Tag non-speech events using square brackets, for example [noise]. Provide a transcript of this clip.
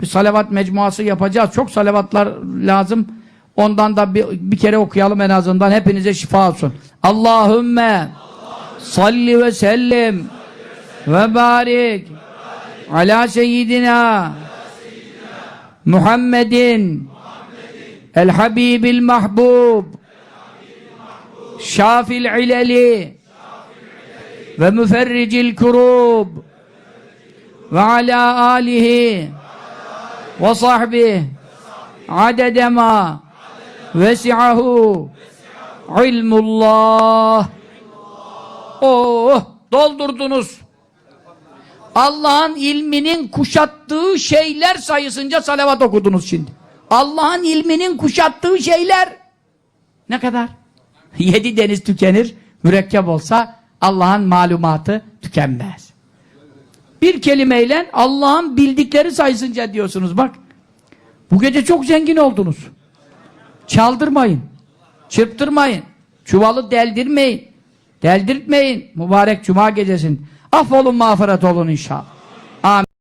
bir salavat mecmuası yapacağız. Çok salavatlar lazım. Ondan da bir, bir kere okuyalım en azından. Hepinize şifa olsun. Allahümme salli ve sellim ve barik ala seyyidina Muhammedin el habibil mahbub şafil ileli ve müferricil kurub ve ala alihi ve sahbihi adede ma vesi'ahu ilmullah Oh doldurdunuz. Allah'ın ilminin kuşattığı şeyler sayısınca salavat okudunuz şimdi. Allah'ın ilminin kuşattığı şeyler ne kadar? [laughs] Yedi deniz tükenir, mürekkep olsa Allah'ın malumatı tükenmez. Bir kelimeyle Allah'ın bildikleri sayısınca diyorsunuz bak. Bu gece çok zengin oldunuz. Çaldırmayın. Çırptırmayın. Çuvalı deldirmeyin. Deldirtmeyin. Mübarek cuma gecesin. Affolun mağfiret olun inşallah. Amin.